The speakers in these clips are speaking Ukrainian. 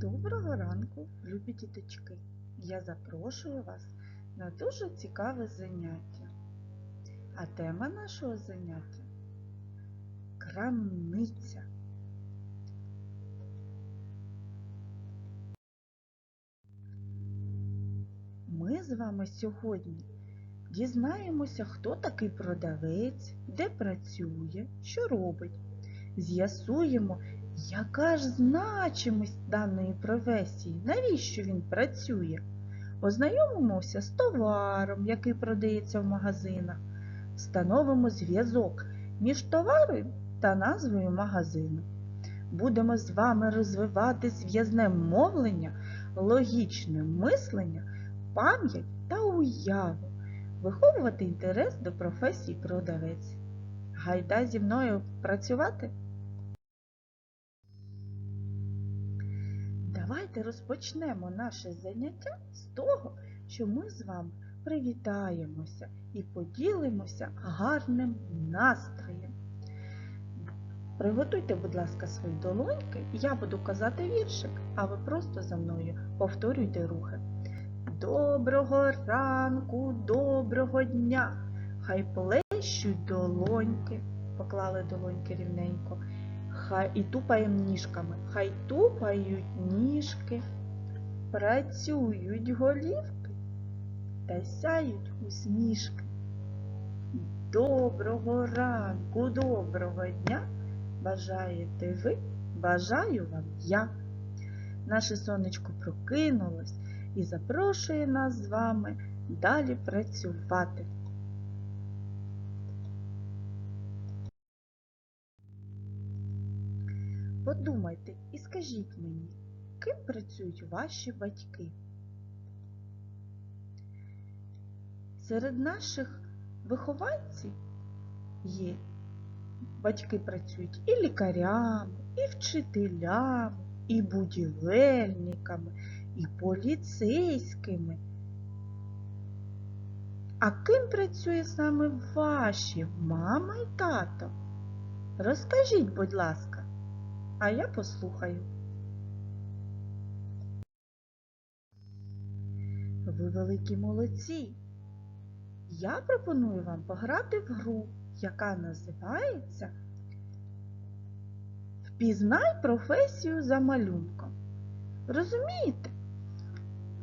Доброго ранку, любі діточки! Я запрошую вас на дуже цікаве заняття. А тема нашого заняття крамниця. Ми з вами сьогодні дізнаємося, хто такий продавець, де працює, що робить. З'ясуємо, яка ж значимість даної професії, навіщо він працює? Ознайомимося з товаром, який продається в магазинах, встановимо зв'язок між товаром та назвою магазину. Будемо з вами розвивати зв'язне мовлення, логічне мислення, пам'ять та уяву, виховувати інтерес до професії продавець. Гайда зі мною працювати? Давайте розпочнемо наше заняття з того, що ми з вами привітаємося і поділимося гарним настроєм. Приготуйте, будь ласка, свої долоньки, я буду казати віршик, а ви просто за мною повторюйте рухи. Доброго ранку, доброго дня! Хай плещуть долоньки, поклали долоньки рівненько. Хай і тупаємо ніжками, хай тупають ніжки, працюють голівки та сяють усмішки. Доброго ранку, доброго дня! Бажаєте ви, бажаю вам я. Наше сонечко прокинулось і запрошує нас з вами далі працювати. Подумайте і скажіть мені, ким працюють ваші батьки? Серед наших вихованців є батьки працюють і лікарями, і вчителями, і будівельниками, і поліцейськими. А ким працює саме ваші мама і тато? Розкажіть, будь ласка, а я послухаю. Ви великі молодці. Я пропоную вам пограти в гру, яка називається Впізнай професію за малюнком. Розумієте?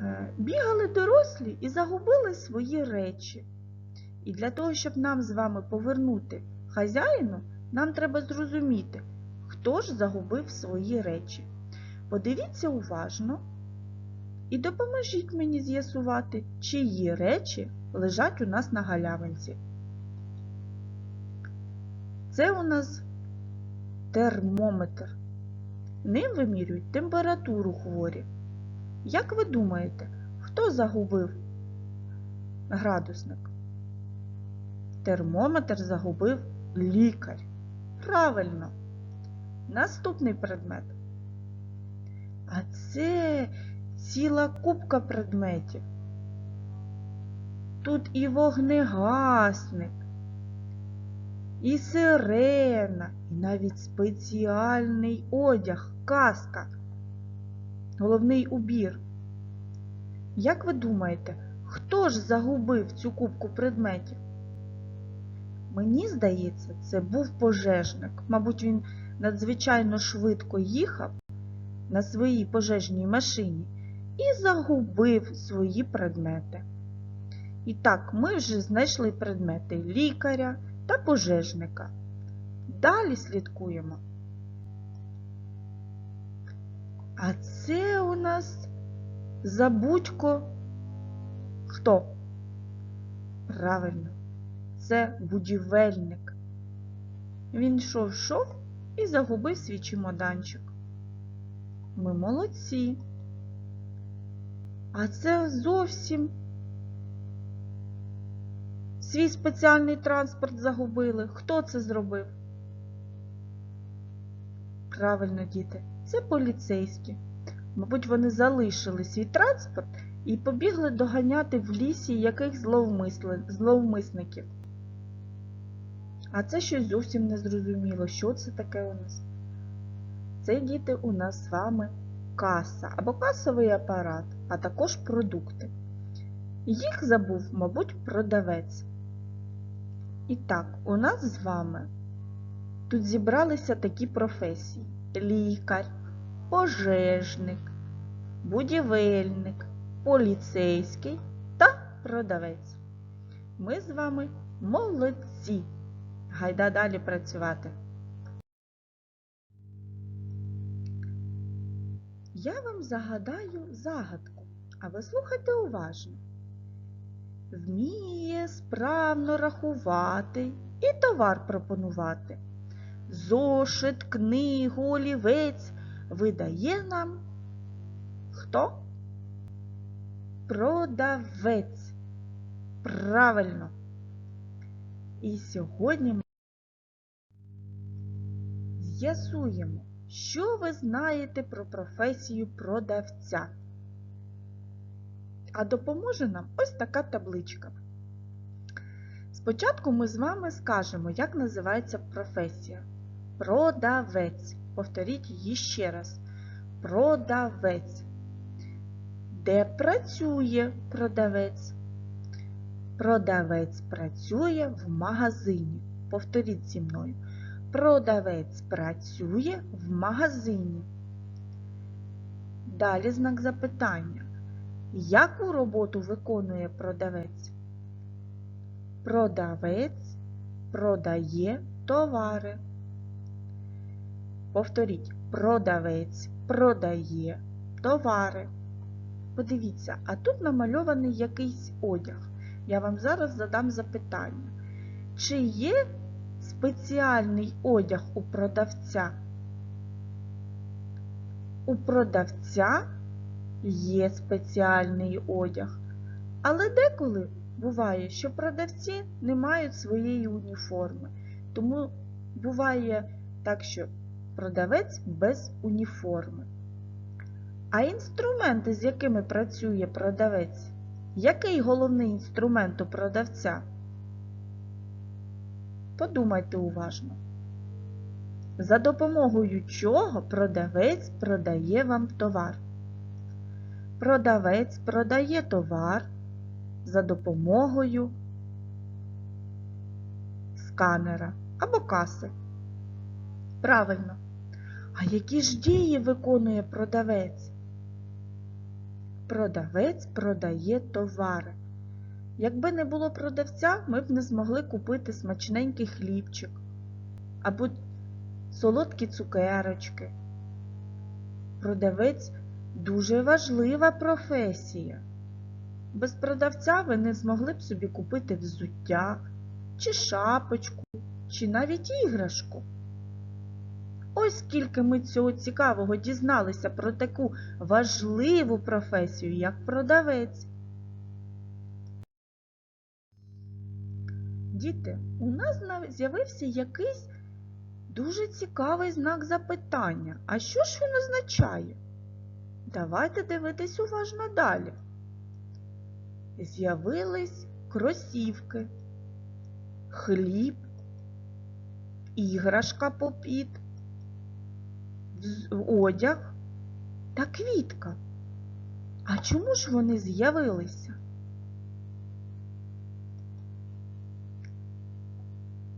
Е, Бігали дорослі і загубили свої речі. І для того, щоб нам з вами повернути хазяїну, нам треба зрозуміти, хто ж загубив свої речі. Подивіться уважно і допоможіть мені з'ясувати, чиї речі лежать у нас на галявинці. Це у нас термометр. Ним вимірюють температуру хворі. Як ви думаєте, хто загубив градусник? Термометр загубив лікар. Правильно. Наступний предмет. А це ціла купка предметів. Тут і вогнегасник, і сирена, і навіть спеціальний одяг, каска, головний убір. Як ви думаєте, хто ж загубив цю кубку предметів? Мені здається, це був пожежник. Мабуть, він надзвичайно швидко їхав на своїй пожежній машині і загубив свої предмети. І так, ми вже знайшли предмети лікаря та пожежника. Далі слідкуємо. А це у нас забудько хто? Правильно, це будівельник. Він йшов йшов і загубив свій чемоданчик. Ми молодці. А це зовсім свій спеціальний транспорт загубили. Хто це зробив? Правильно, діти, це поліцейські. Мабуть, вони залишили свій транспорт і побігли доганяти в лісі яких зловмисників. А це щось зовсім не зрозуміло, що це таке у нас. Це діти у нас з вами каса або касовий апарат, а також продукти. Їх забув, мабуть, продавець. І так, у нас з вами тут зібралися такі професії: лікар, пожежник, будівельник, поліцейський та продавець. Ми з вами молодці. Гайда далі працювати. Я вам загадаю загадку, а ви слухайте уважно. Вміє справно рахувати і товар пропонувати. Зошит, книгу, олівець видає нам хто? Продавець. Правильно. І сьогодні ми з'ясуємо, що ви знаєте про професію продавця. А допоможе нам ось така табличка. Спочатку ми з вами скажемо, як називається професія. Продавець. Повторіть її ще раз. Продавець. Де працює продавець? Продавець працює в магазині. Повторіть зі мною. Продавець працює в магазині. Далі знак запитання. Яку роботу виконує продавець? Продавець продає товари. Повторіть, продавець продає товари. Подивіться, а тут намальований якийсь одяг. Я вам зараз задам запитання. Чи є спеціальний одяг у продавця? У продавця є спеціальний одяг. Але деколи буває, що продавці не мають своєї уніформи. Тому буває так, що продавець без уніформи. А інструменти, з якими працює продавець? Який головний інструмент у продавця? Подумайте уважно. За допомогою чого продавець продає вам товар? Продавець продає товар за допомогою сканера або каси. Правильно. А які ж дії виконує продавець? Продавець продає товари. Якби не було продавця, ми б не змогли купити смачненький хлібчик або солодкі цукерочки. Продавець дуже важлива професія. Без продавця ви не змогли б собі купити взуття, чи шапочку, чи навіть іграшку. Ось скільки ми цього цікавого дізналися про таку важливу професію, як продавець. Діти, у нас з'явився якийсь дуже цікавий знак запитання. А що ж він означає? Давайте дивитись уважно далі. З'явились кросівки, хліб, іграшка попід, одяг та квітка. А чому ж вони з'явилися?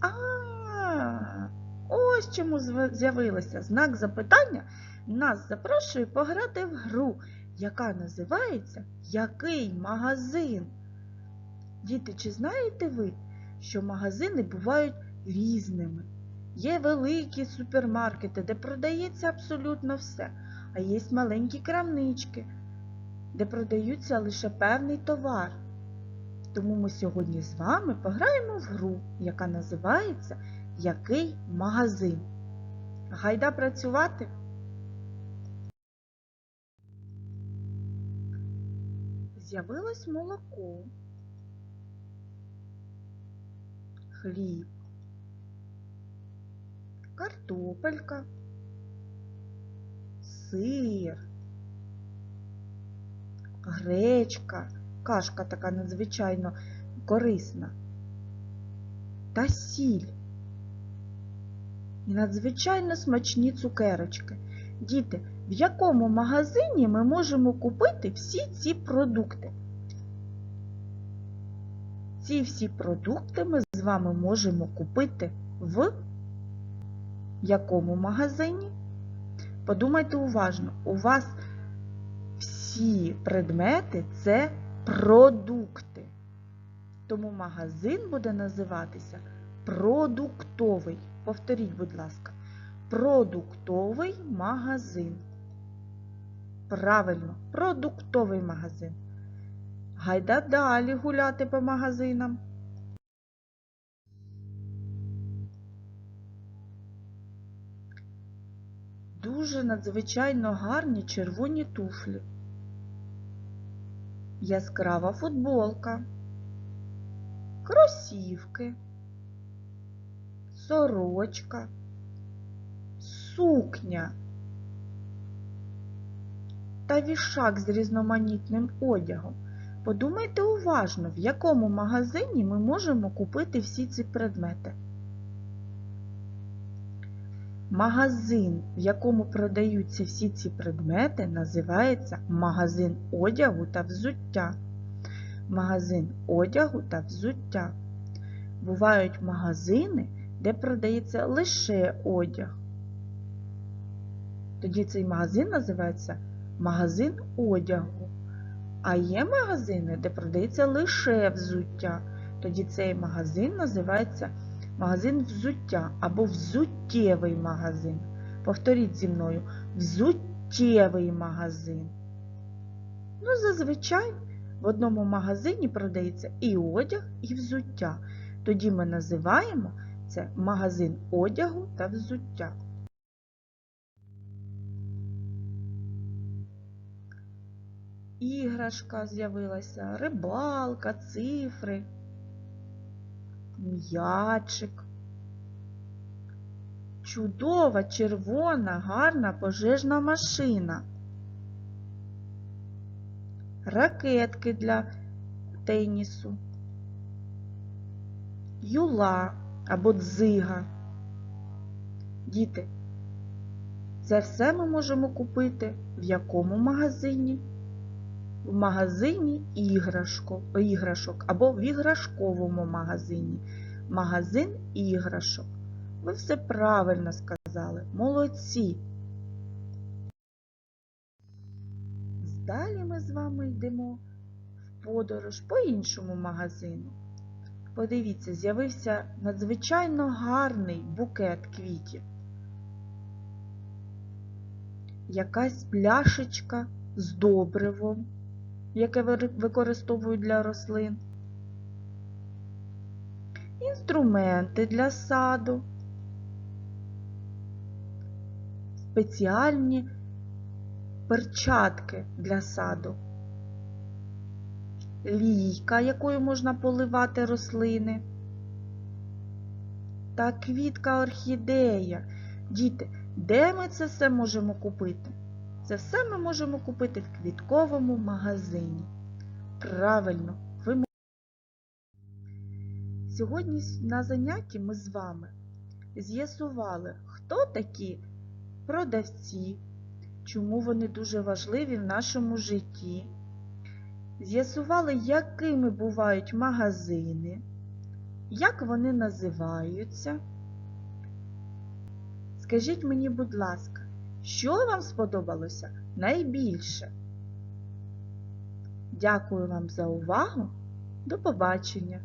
А, ось чому з'явилося знак запитання. Нас запрошує пограти в гру, яка називається Який магазин? Діти, чи знаєте ви, що магазини бувають різними? Є великі супермаркети, де продається абсолютно все, а є маленькі крамнички, де продаються лише певний товар. Тому ми сьогодні з вами пограємо в гру, яка називається Який магазин? Гайда працювати? З'явилось молоко, хліб, картопелька, сир, гречка, кашка така надзвичайно корисна, та сіль і надзвичайно смачні цукерочки. Діти, в якому магазині ми можемо купити всі ці продукти? Ці всі продукти ми з вами можемо купити в якому магазині? Подумайте уважно, у вас всі предмети це продукти. Тому магазин буде називатися продуктовий. Повторіть, будь ласка, продуктовий магазин. Правильно, продуктовий магазин. Гайда далі гуляти по магазинам. Дуже надзвичайно гарні червоні туфлі. Яскрава футболка, кросівки, сорочка, сукня та вішак з різноманітним одягом. Подумайте уважно, в якому магазині ми можемо купити всі ці предмети. Магазин, в якому продаються всі ці предмети, називається магазин одягу та взуття. Магазин одягу та взуття. Бувають магазини, де продається лише одяг. Тоді цей магазин називається магазин одягу. А є магазини, де продається лише взуття. Тоді цей магазин називається магазин взуття або взуттєвий магазин. Повторіть зі мною взуттєвий магазин. Ну, зазвичай в одному магазині продається і одяг, і взуття. Тоді ми називаємо це магазин одягу та взуття. Іграшка з'явилася, рибалка, цифри, м'ячик. Чудова, червона, гарна пожежна машина. Ракетки для тенісу. Юла або дзига. Діти, це все ми можемо купити в якому магазині? В магазині іграшко, іграшок або в іграшковому магазині. Магазин іграшок. Ви все правильно сказали. Молодці. Далі ми з вами йдемо в подорож по іншому магазину. Подивіться, з'явився надзвичайно гарний букет квітів. Якась пляшечка з добривом, яке використовують для рослин. Інструменти для саду, спеціальні перчатки для саду, лійка, якою можна поливати рослини, та квітка орхідея. Діти, де ми це все можемо купити? Це все ми можемо купити в квітковому магазині. Правильно, ви Сьогодні на занятті ми з вами з'ясували, хто такі продавці, чому вони дуже важливі в нашому житті. З'ясували, якими бувають магазини, як вони називаються. Скажіть мені, будь ласка, що вам сподобалося найбільше? Дякую вам за увагу. До побачення!